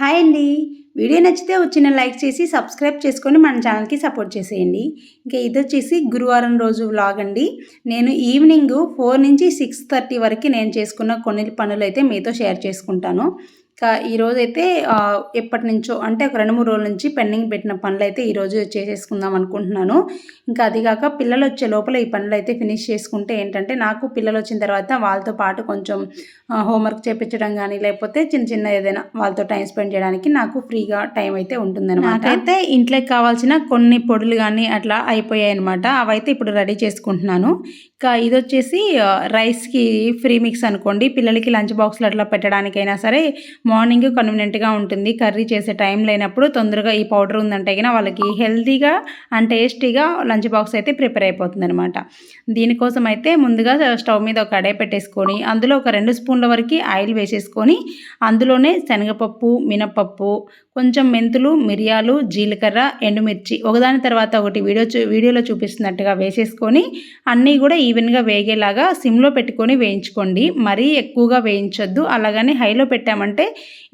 Hi అండి. Video నచ్చితే వచ్చిన లైక్ చేసి సబ్స్క్రైబ్ చేసుకొని మన ఛానల్కి సపోర్ట్ చేసేయండి. ఇంకా ఇది వచ్చేసి గురువారం రోజు వ్లాగ్ అండి. నేను ఈవినింగ్ ఫోర్ నుంచి సిక్స్ థర్టీ వరకు నేను చేసుకున్న కొన్ని పనులు అయితే మీతో షేర్ చేసుకుంటాను. ఈరోజైతే ఎప్పటి నుంచో అంటే ఒక రెండు మూడు రోజుల నుంచి పెండింగ్ పెట్టిన పనులు అయితే ఈరోజు చేసేసుకుందాం అనుకుంటున్నాను. ఇంకా అదిగాక పిల్లలు వచ్చే లోపల ఈ పనులు అయితే ఫినిష్ చేసుకుంటే ఏంటంటే నాకు పిల్లలు వచ్చిన తర్వాత వాళ్ళతో పాటు కొంచెం హోంవర్క్ చేపించడం కానీ లేకపోతే చిన్న చిన్న ఏదైనా వాళ్ళతో టైం స్పెండ్ చేయడానికి నాకు ఫ్రీగా టైం అయితే ఉంటుందన్నమాట. అయితే ఇంట్లోకి కావాల్సిన కొన్ని పొడులు కానీ అట్లా అయిపోయాయి అనమాట అవైతే ఇప్పుడు రెడీ చేసుకుంటున్నాను. ఇంకా ఇది వచ్చేసి రైస్కి ఫ్రీ మిక్స్ అనుకోండి. పిల్లలకి లంచ్ బాక్స్లు అట్లా పెట్టడానికైనా సరే మార్నింగ్ కన్వీనియంట్గా ఉంటుంది. కర్రీ చేసే టైం లేనప్పుడు తొందరగా ఈ పౌడర్ ఉందంటే కన్నా వాళ్ళకి హెల్తీగా అండ్ టేస్టీగా లంచ్ బాక్స్ అయితే ప్రిపేర్ అయిపోతుంది అనమాట దీనికోసం అయితే ముందుగా స్టవ్ మీద ఒక కడాయి పెట్టేసుకొని అందులో ఒక రెండు స్పూన్ల వరకు ఆయిల్ వేసేసుకొని అందులోనే శనగపప్పు మినపప్పు కొంచెం మెంతులు మిరియాలు జీలకర్ర ఎండుమిర్చి ఒకదాని తర్వాత ఒకటి వీడియో వీడియోలో చూపిస్తున్నట్టుగా వేసేసుకొని అన్నీ కూడా ఈవెన్గా వేగేలాగా సిమ్లో పెట్టుకొని వేయించుకోండి. మరీ ఎక్కువగా వేయించొద్దు. అలాగని హైలో పెట్టామంటే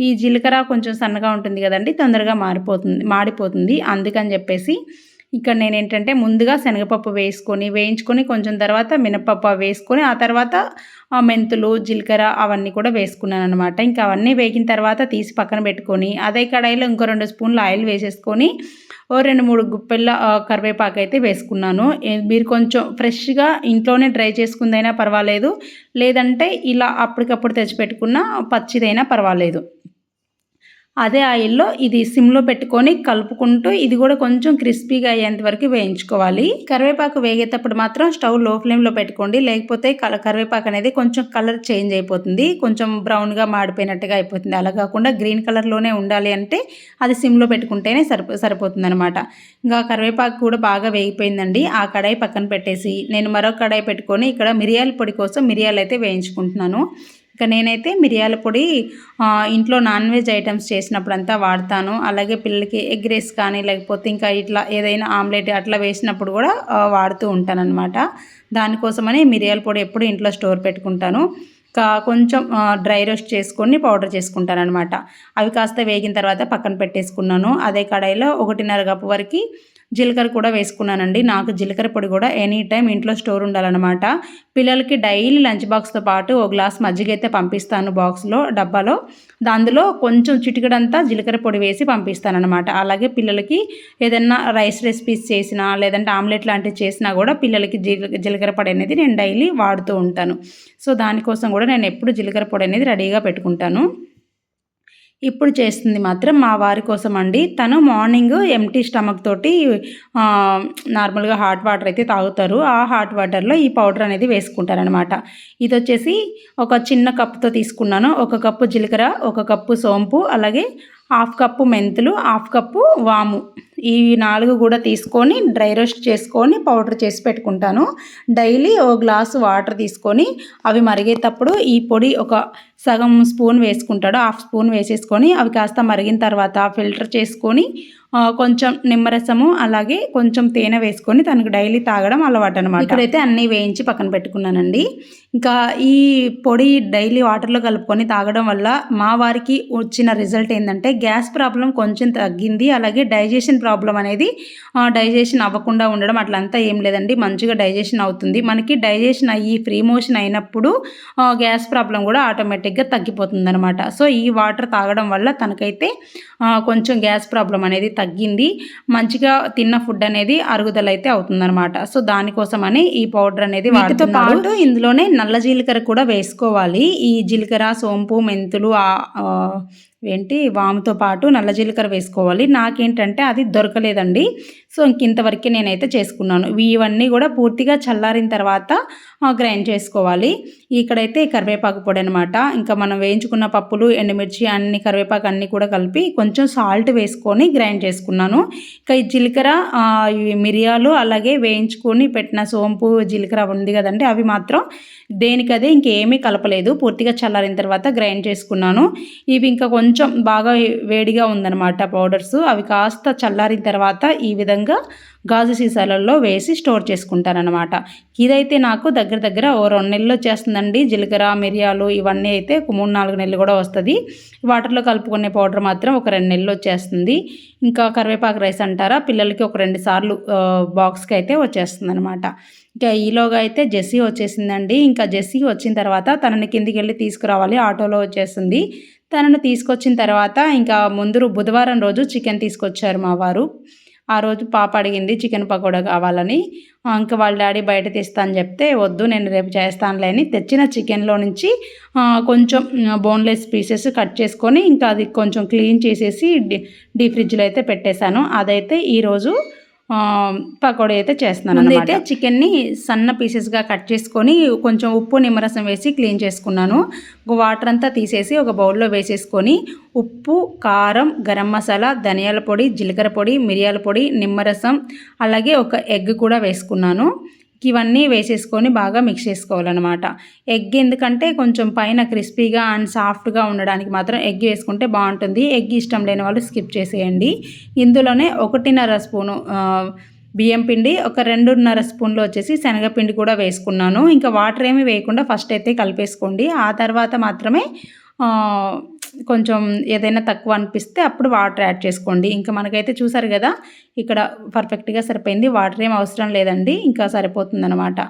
ఈ జీలకర్ర కొంచెం సన్నగా ఉంటుంది కదండి తొందరగా మారిపోతుంది మాడిపోతుంది. అందుకని చెప్పేసి ఇక్కడ నేను ఏంటంటే ముందుగా శనగపప్పు వేసుకొని వేయించుకొని కొంచెం తర్వాత మినపప్పు వేసుకొని ఆ తర్వాత మెంతులు జీలకర్ర అవన్నీ కూడా వేసుకున్నాను అనమాట ఇంకా అవన్నీ వేగిన తర్వాత తీసి పక్కన పెట్టుకొని అదే కడాయిలో ఇంకో రెండు స్పూన్లు ఆయిల్ వేసేసుకొని ఓ రెండు మూడు గుప్పెళ్ళ కరివేపాకు అయితే వేసుకున్నాను. మీరు కొంచెం ఫ్రెష్గా ఇంట్లోనే డ్రై చేసుకుందైనా పర్వాలేదు. లేదంటే ఇలా అప్పటికప్పుడు తెచ్చిపెట్టుకున్న పచ్చిదైనా పర్వాలేదు. అదే ఆయిల్లో ఇది సిమ్లో పెట్టుకొని కలుపుకుంటూ ఇది కూడా కొంచెం క్రిస్పీగా అయ్యేంత వరకు వేయించుకోవాలి. కరివేపాకు వేగేటప్పుడు మాత్రం స్టవ్లో ఫ్లేమ్లో పెట్టుకోండి. లేకపోతే కరివేపాకు అనేది కొంచెం కలర్ చేంజ్ అయిపోతుంది. కొంచెం బ్రౌన్గా మాడిపోయినట్టుగా అయిపోతుంది. అలా కాకుండా గ్రీన్ కలర్లోనే ఉండాలి అంటే అది సిమ్లో పెట్టుకుంటేనే సరిపో సరిపోతుంది అనమాట ఇంకా కరివేపాకు కూడా బాగా వేగిపోయిందండి. ఆ కడాయి పక్కన పెట్టేసి నేను మరొక కడాయి పెట్టుకొని ఇక్కడ మిరియాల పొడి కోసం మిరియాలు అయితే వేయించుకుంటున్నాను. ఇక నేనైతే మిరియాల పొడి ఇంట్లో నాన్ వెజ్ ఐటమ్స్ చేసినప్పుడు అంతా వాడతాను. అలాగే పిల్లలకి ఎగ్ రైస్ కానీ లేకపోతే ఇంకా ఇట్లా ఏదైనా ఆమ్లెట్ అట్లా వేసినప్పుడు కూడా వాడుతూ ఉంటానన్నమాట. దానికోసమని మిరియాల పొడి ఎప్పుడు ఇంట్లో స్టోర్ పెట్టుకుంటాను. కొంచెం డ్రై రోస్ట్ చేసుకొని పౌడర్ చేసుకుంటాను అనమాట అవి కాస్త వేగిన తర్వాత పక్కన పెట్టేసుకున్నాను. అదే కడాయిలో ఒకటిన్నర కప్పు వరకు జీలకర్ర కూడా వేసుకున్నానండి. నాకు జీలకర్ర పొడి కూడా ఎనీ టైం ఇంట్లో స్టోర్ ఉండాలన్నమాట. పిల్లలకి డైలీ లంచ్ బాక్స్తో పాటు ఒక గ్లాస్ మజ్జిగ అయితే పంపిస్తాను బాక్స్లో డబ్బాలో. అందులో కొంచెం చిటికడంతా జీలకర్ర పొడి వేసి పంపిస్తాను అనమాట అలాగే పిల్లలకి ఏదన్నా రైస్ రెసిపీస్ చేసినా లేదంటే ఆమ్లెట్ లాంటివి చేసినా కూడా పిల్లలకి జీలకర్ర పొడి అనేది నేను డైలీ వాడుతూ ఉంటాను. సో దానికోసం కూడా నేను ఎప్పుడు జీలకర్ర పొడి అనేది రెడీగా పెట్టుకుంటాను. ఇప్పుడు చేస్తుంది మాత్రం మా వారి కోసం అండి తను మార్నింగ్ ఎంటీ స్టమక్ తోటి నార్మల్గా హాట్ వాటర్ అయితే తాగుతారు. ఆ హాట్ వాటర్లో ఈ పౌడర్ అనేది వేసుకుంటారనమాట ఇది వచ్చేసి ఒక చిన్న కప్పుతో తీసుకున్నాను. ఒక కప్పు జీలకర్ర ఒక కప్పు సోంపు అలాగే హాఫ్ కప్పు మెంతులు హాఫ్ కప్పు వాము. ఈ నాలుగు కూడా తీసుకొని డ్రై రోస్ట్ చేసుకొని పౌడర్ చేసి పెట్టుకుంటాను. డైలీ ఓ గ్లాసు వాటర్ తీసుకొని అవి మరిగేటప్పుడు ఈ పొడి ఒక సగం స్పూన్ వేసుకుంటాడు. హాఫ్ స్పూన్ వేసేసుకొని అవి కాస్త మరిగిన తర్వాత ఫిల్టర్ చేసుకొని కొంచెం నిమ్మరసము అలాగే కొంచెం తేనె వేసుకొని తనకు డైలీ తాగడం అలవాటు అనమాట ఇక్కడైతే అన్నీ వేయించి పక్కన పెట్టుకున్నానండి. ఇంకా ఈ పొడి డైలీ వాటర్లో కలుపుకొని తాగడం వల్ల మా వారికి వచ్చిన రిజల్ట్ ఏంటంటే గ్యాస్ ప్రాబ్లం కొంచెం తగ్గింది. అలాగే డైజెషన్ ప్రాబ్లం అనేది డైజెషన్ అవ్వకుండా ఉండడం అట్లంతా ఏం లేదండి. మంచిగా డైజెషన్ అవుతుంది. మనకి డైజెషన్ అయ్యి ఫ్రీ మోషన్ అయినప్పుడు గ్యాస్ ప్రాబ్లం కూడా ఆటోమేటిక్గా తగ్గిపోతుంది అనమాట సో ఈ వాటర్ తాగడం వల్ల తనకైతే కొంచెం గ్యాస్ ప్రాబ్లం అనేది తగ్గింది. మంచిగా తిన్న ఫుడ్ అనేది అరుగుదల అయితే అవుతుందన్నమాట. సో దానికోసమని ఈ పౌడర్ అనేది వాటితో పాటు ఇందులోనే నల్ల జీలకర్ర కూడా వేసుకోవాలి. ఈ జీలకర్ర సోంపు మెంతులు ఏంటి వాముతో పాటు నల్ల జీలకర్ర వేసుకోవాలి. నాకేంటంటే అది దొరకలేదండి. సో ఇంతవరకే నేనైతే చేసుకున్నాను. ఇవన్నీ కూడా పూర్తిగా చల్లారిన తర్వాత గ్రైండ్ చేసుకోవాలి. ఇక్కడైతే కరివేపాకు పొడి అనమాట ఇంకా మనం వేయించుకున్న పప్పులు ఎండుమిర్చి అన్ని కరివేపాకు అన్నీ కూడా కలిపి కొంచెం సాల్ట్ వేసుకొని గ్రైండ్ చేసుకున్నాను. ఇంకా ఈ జీలకర్ర మిరియాలు అలాగే వేయించుకొని పెట్టిన సోంపు జీలకర్ర ఉంది కదండి అవి మాత్రం దేనికదే ఇంకేమీ కలపలేదు. పూర్తిగా చల్లారిన తర్వాత గ్రైండ్ చేసుకున్నాను. ఇవి ఇంకా కొంచెం కొంచెం బాగా వేడిగా ఉందన్నమాట పౌడర్స్. అవి కాస్త చల్లారిన తర్వాత ఈ విధంగా గాజు సీసాలలో వేసి స్టోర్ చేసుకుంటానమాట ఇదైతే నాకు దగ్గర దగ్గర ఓ రెండు నెలలు వచ్చేస్తుందండి జీలకర్ర మిరియాలు ఇవన్నీ అయితే ఒక మూడు నాలుగు నెలలు కూడా వస్తుంది. వాటర్లో కలుపుకునే పౌడర్ మాత్రం ఒక రెండు నెలలు వచ్చేస్తుంది. ఇంకా కరివేపాకు రైస్ అంటారా? పిల్లలకి ఒక రెండు సార్లు బాక్స్కి అయితే వచ్చేస్తుంది అనమాట ఇంకా ఈలోగా అయితే జెస్సీ వచ్చేసిందండి. ఇంకా జెస్సీ వచ్చిన తర్వాత తనని కిందికి వెళ్ళి తీసుకురావాలి. ఆటోలో వచ్చేస్తుంది. తనను తీసుకొచ్చిన తర్వాత ఇంకా ముందు బుధవారం రోజు చికెన్ తీసుకొచ్చారు మా వారు. ఆ రోజు పాప అడిగింది చికెన్ పకోడా కావాలని. ఇంకా వాళ్ళ డాడీ బయట తీస్తా అని చెప్తే వద్దు నేను రేపు చేస్తానులే అని తెచ్చిన చికెన్లో నుంచి కొంచెం బోన్లెస్ పీసెస్ కట్ చేసుకొని ఇంకా అది కొంచెం క్లీన్ చేసేసి డీ ఫ్రిడ్జ్లో అయితే పెట్టేశాను. అదైతే ఈరోజు పకోడీ అయితే చేస్తున్నాను అయితే చికెన్ని సన్న పీసెస్గా కట్ చేసుకొని కొంచెం ఉప్పు నిమ్మరసం వేసి క్లీన్ చేసుకున్నాను. వాటర్ అంతా తీసేసి ఒక బౌల్లో వేసేసుకొని ఉప్పు కారం గరం మసాలా ధనియాల పొడి జీలకర్ర పొడి మిరియాల పొడి నిమ్మరసం అలాగే ఒక ఎగ్ కూడా వేసుకున్నాను. ఇవన్నీ వేసేసుకొని బాగా మిక్స్ చేసుకోవాలన్నమాట. ఎగ్ ఎందుకంటే కొంచెం పైన క్రిస్పీగా అండ్ సాఫ్ట్గా ఉండడానికి మాత్రం ఎగ్ వేసుకుంటే బాగుంటుంది. ఎగ్ ఇష్టం లేని వాళ్ళు స్కిప్ చేసేయండి. ఇందులోనే ఒకటిన్నర స్పూను బియ్యం పిండి ఒక రెండున్నర స్పూన్లు వచ్చేసి శనగపిండి కూడా వేసుకున్నాను. ఇంకా వాటర్ ఏమి వేయకుండా ఫస్ట్ అయితే కలిపేసుకోండి. ఆ తర్వాత మాత్రమే కొంచెం ఏదైనా తక్కువ అనిపిస్తే అప్పుడు వాటర్ యాడ్ చేసుకోండి. ఇంకా మనకైతే చూసారు కదా ఇక్కడ పర్ఫెక్ట్గా సరిపోయింది. వాటర్ ఏం అవసరం లేదండి ఇంకా సరిపోతుందనమాట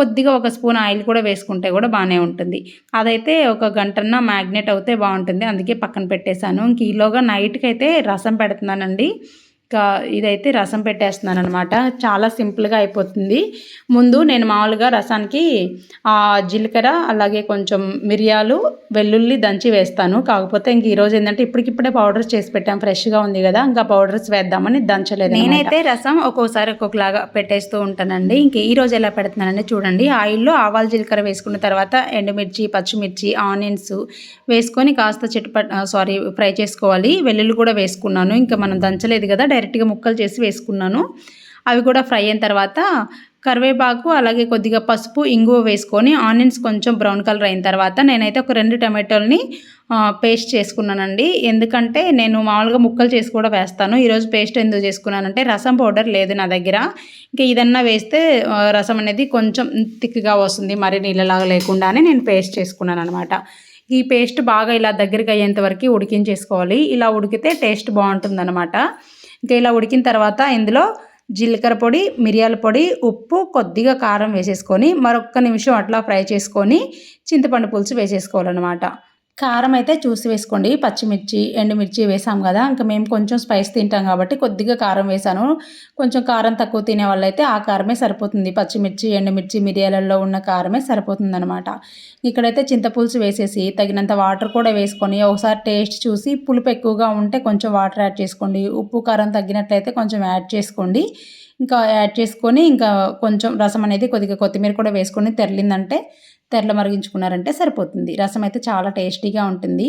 కొద్దిగా ఒక స్పూన్ ఆయిల్ కూడా వేసుకుంటే కూడా బాగానే ఉంటుంది. అదైతే ఒక గంటన్న మ్యాగ్నెట్ అవుతే బాగుంటుంది. అందుకే పక్కన పెట్టేశాను. ఇంక ఈలోగా నైట్కి అయితే రసం పెడుతున్నానండి. ఇంకా ఇదైతే రసం పెట్టేస్తున్నాను అనమాట చాలా సింపుల్గా అయిపోతుంది. ముందు నేను మామూలుగా రసానికి జీలకర్ర అలాగే కొంచెం మిరియాలు వెల్లుల్లి దంచి వేస్తాను. కాకపోతే ఇంక ఈరోజు ఏంటంటే ఇప్పటికిప్పుడే పౌడర్స్ చేసి పెట్టాం. ఫ్రెష్గా ఉంది కదా ఇంకా పౌడర్స్ వేద్దామని దంచలేదు నేనైతే రసం ఒక్కోసారి ఒక్కొక్కలాగా పెట్టేస్తూ ఉంటానండి. ఇంక ఈ రోజు ఎలా పెడుతున్నానండి చూడండి ఆయిల్లో ఆవాలు జీలకర్ర వేసుకున్న తర్వాత ఎండుమిర్చి పచ్చిమిర్చి ఆనియన్స్ వేసుకొని కాస్త చిట్టుపట్ సారీ ఫ్రై చేసుకోవాలి. వెల్లుల్లి కూడా వేసుకున్నాను. ఇంకా మనం దంచలేదు కదా డైరెక్ట్గా ముక్కలు చేసి వేసుకున్నాను. అవి కూడా ఫ్రై అయిన తర్వాత కరివేపాకు అలాగే కొద్దిగా పసుపు ఇంగువ వేసుకొని ఆనియన్స్ కొంచెం బ్రౌన్ కలర్ అయిన తర్వాత నేనైతే ఒక రెండు టమాటోల్ని పేస్ట్ చేసుకున్నానండి. ఎందుకంటే నేను మామూలుగా ముక్కలు చేసి కూడా వేస్తాను. ఈరోజు పేస్ట్ ఎందుకు చేసుకున్నానంటే రసం పౌడర్ లేదు నా దగ్గర. ఇంకా ఇదన్నా వేస్తే రసం అనేది కొంచెం థిక్గా వస్తుంది. మరి నీళ్ళలాగా లేకుండానే నేను పేస్ట్ చేసుకున్నాను అనమాట ఈ పేస్ట్ బాగా ఇలా దగ్గరికి అయ్యేంత వరకు ఉడికించేసుకోవాలి. ఇలా ఉడికితే టేస్ట్ బాగుంటుందన్నమాట. ఇంకా ఇలా ఉడికిన తర్వాత ఇందులో జీలకర్ర పొడి మిరియాల పొడి ఉప్పు కొద్దిగా కారం వేసేసుకొని మరొక్క నిమిషం అట్లా ఫ్రై చేసుకొని చింతపండు పులుసు వేసేసుకోవాలన్నమాట. కారం అయితే చూసి వేసుకోండి. పచ్చిమిర్చి ఎండుమిర్చి వేసాం కదా ఇంకా మేము కొంచెం స్పైస్ తింటాం కాబట్టి కొద్దిగా కారం వేసాను. కొంచెం కారం తక్కువ తినే వాళ్ళైతే ఆ కారమే సరిపోతుంది. పచ్చిమిర్చి ఎండుమిర్చి మిరియాలలో ఉన్న కారమే సరిపోతుంది అనమాట ఇక్కడైతే చింతపులుసు వేసేసి తగినంత వాటర్ కూడా వేసుకొని ఒకసారి టేస్ట్ చూసి పులుపు ఎక్కువగా ఉంటే కొంచెం వాటర్ యాడ్ చేసుకోండి. ఉప్పు కారం తగ్గినట్లయితే కొంచెం యాడ్ చేసుకోండి. ఇంకా యాడ్ చేసుకొని ఇంకా కొంచెం రసం అనేది కొద్దిగా కొత్తిమీర కూడా వేసుకొని తెరలిందంటే తెరలు మరిగించుకున్నారంటే సరిపోతుంది. రసం అయితే చాలా టేస్టీగా ఉంటుంది.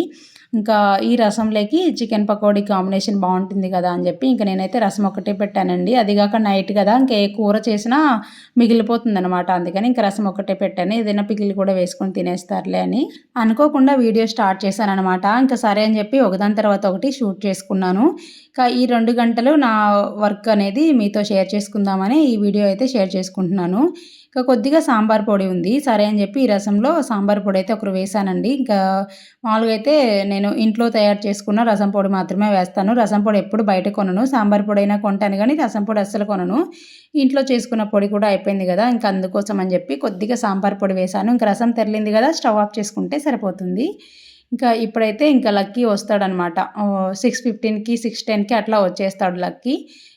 ఇంకా ఈ రసంలోకి చికెన్ పకోడీ కాంబినేషన్ బాగుంటుంది కదా అని చెప్పి ఇంకా నేనైతే రసం ఒకటే పెట్టానండి. అదిగాక నైట్ కదా ఇంకా ఏ కూర చేసినా మిగిలిపోతుంది అనమాట అందుకని ఇంకా రసం ఒకటే పెట్టాను. ఏదైనా పిగిలి కూడా వేసుకొని తినేస్తారులే అని. అనుకోకుండా వీడియో స్టార్ట్ చేశాను అనమాట ఇంకా సరే అని చెప్పి ఒకదాని తర్వాత ఒకటి షూట్ చేసుకున్నాను. ఇంకా ఈ రెండు గంటలు నా వర్క్ అనేది మీతో షేర్ చేసుకుందామని ఈ వీడియో అయితే షేర్ చేసుకుంటున్నాను. ఇంకా కొద్దిగా సాంబార్ పొడి ఉంది. సరే అని చెప్పి ఈ రసంలో సాంబార్ పొడి అయితే ఒకరు వేసానండి ఇంకా మామూలుగా అయితే నేను ఇంట్లో తయారు చేసుకున్న రసం పొడి మాత్రమే వేస్తాను. రసం పొడి ఎప్పుడు బయట కొనను. సాంబార్ పొడి అయినా కొంటాను కానీ రసం పొడి అస్సలు కొనను. ఇంట్లో చేసుకున్న పొడి కూడా అయిపోయింది కదా ఇంకా అందుకోసం అని చెప్పి కొద్దిగా సాంబార్ పొడి వేసాను ఇంకా రసం తెరలింది కదా స్టవ్ ఆఫ్ చేసుకుంటే సరిపోతుంది. ఇంకా ఇప్పుడైతే ఇంకా లక్కీ వస్తాడనమాట. సిక్స్ ఫిఫ్టీన్కి సిక్స్ టెన్కి అట్లా వచ్చేస్తాడు లక్కీ.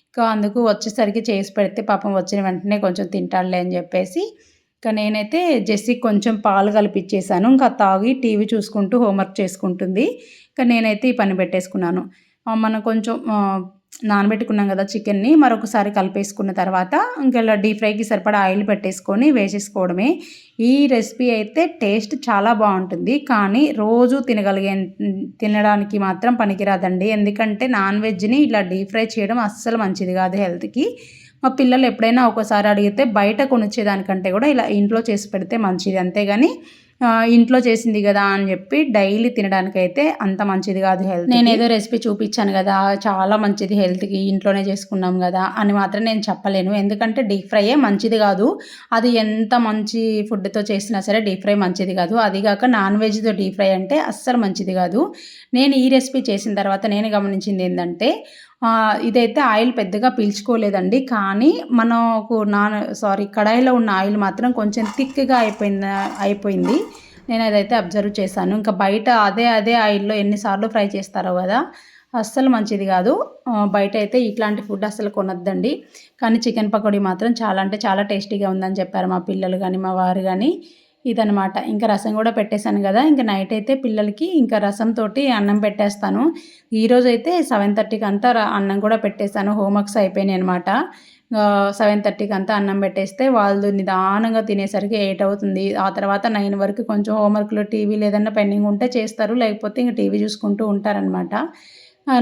ఇంకా అందుకు వచ్చేసరికి చేసి పెడితే పాపం వచ్చిన వెంటనే కొంచెం తింటాడులే అని చెప్పేసి ఇంకా నేనైతే జెస్సీ కొంచెం పాలు కలిపిచ్చేసాను. ఇంకా తాగి టీవీ చూసుకుంటూ హోంవర్క్ చేసుకుంటుంది. ఇంకా నేనైతే ఈ పని పెట్టేసుకున్నాను. మనం కొంచెం నానబెట్టుకున్నాం కదా చికెన్ని మరొకసారి కలిపేసుకున్న తర్వాత ఇంకా డీప్ ఫ్రైకి సరిపడా ఆయిల్ పెట్టేసుకొని వేసేసుకోవడమే. ఈ రెసిపీ అయితే టేస్ట్ చాలా బాగుంటుంది కానీ రోజు తినగలిగే తినడానికి మాత్రం పనికిరాదండి. ఎందుకంటే నాన్ వెజ్ని ఇలా డీప్ ఫ్రై చేయడం అస్సలు మంచిది కాదు హెల్త్కి. మా పిల్లలు ఎప్పుడైనా ఒకసారి అడిగితే బయట కొనిచ్చేదానికంటే కూడా ఇలా ఇంట్లో చేసి పెడితే మంచిది అంతేగాని ఇంట్లో చేసింది కదా అని చెప్పి డైలీ తినడానికైతే అంత మంచిది కాదు హెల్త్ నేను ఏదో రెసిపీ చూపించాను కదా చాలా మంచిది హెల్త్కి ఇంట్లోనే చేసుకున్నాం కదా అని మాత్రం నేను చెప్పలేను. ఎందుకంటే డీప్ ఫ్రైయే మంచిది కాదు. అది ఎంత మంచి ఫుడ్తో చేసినా సరే డీప్ ఫ్రై మంచిది కాదు. అది కాక నాన్ వెజ్తో డీప్ ఫ్రై అంటే అస్సలు మంచిది కాదు. నేను ఈ రెసిపీ చేసిన తర్వాత నేను గమనించింది ఏంటంటే ఇదైతే ఆయిల్ పెద్దగా పీల్చుకోలేదండి. కానీ మనకు నాన్ సారీ కడాయిలో ఉన్న ఆయిల్ మాత్రం కొంచెం థిక్గా అయిపోయింది అయిపోయింది. నేను అదైతే అబ్జర్వ్ చేశాను. ఇంకా బయట అదే అదే ఆయిల్లో ఎన్నిసార్లు ఫ్రై చేస్తారో కదా అస్సలు మంచిది కాదు. బయట అయితే ఇట్లాంటి ఫుడ్ అస్సలు కొనొద్దండి. కానీ చికెన్ పకోడీ మాత్రం చాలా అంటే చాలా టేస్టీగా ఉందని చెప్పారు మా పిల్లలు కానీ మా వారు కానీ. ఇదనమాట ఇంకా రసం కూడా పెట్టేశాను కదా ఇంకా నైట్ అయితే పిల్లలకి ఇంకా రసంతో అన్నం పెట్టేస్తాను. ఈరోజు అయితే సెవెన్ థర్టీకి అంతా అన్నం కూడా పెట్టేశాను. హోంవర్క్స్ అయిపోయినాయి అనమాట సెవెన్ థర్టీకి అంతా అన్నం పెట్టేస్తే వాళ్ళు నిదానంగా తినేసరికి ఎయిట్ అవుతుంది. ఆ తర్వాత నైన్ వరకు కొంచెం హోంవర్క్లో టీవీ లేదన్నా పెండింగ్ ఉంటే చేస్తారు లేకపోతే ఇంకా టీవీ చూసుకుంటూ ఉంటారనమాట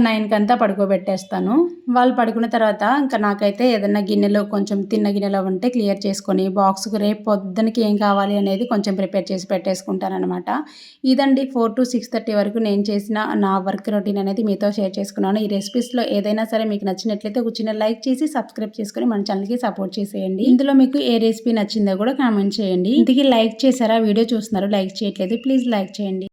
నైన్కి అంతా పడుకోబెట్టేస్తాను. వాళ్ళు పడుకున్న తర్వాత ఇంకా నాకైతే ఏదన్నా గిన్నెలో కొంచెం తిన్న గిన్నెలో ఉంటే క్లియర్ చేసుకొని బాక్స్కి రేపు పొద్దునకి ఏం కావాలి అనేది కొంచెం ప్రిపేర్ చేసి పెట్టేసుకుంటానమాట ఇదండి ఫోర్ టు సిక్స్ థర్టీ వరకు నేను చేసిన నా వర్క్ రొటీన్ అనేది మీతో షేర్ చేసుకున్నాను. ఈ రెసిపీస్లో ఏదైనా సరే మీకు నచ్చినట్లయితే ఒక చిన్న లైక్ చేసి సబ్స్క్రైబ్ చేసుకొని మన ఛానల్కి సపోర్ట్ చేసేయండి. ఇందులో మీకు ఏ రెసిపీ నచ్చిందో కూడా కామెంట్ చేయండి. ఇంతకీ లైక్ చేశారా? వీడియో చూస్తున్నారు? లైక్ చేయట్లేదు. ప్లీజ్ లైక్ చేయండి.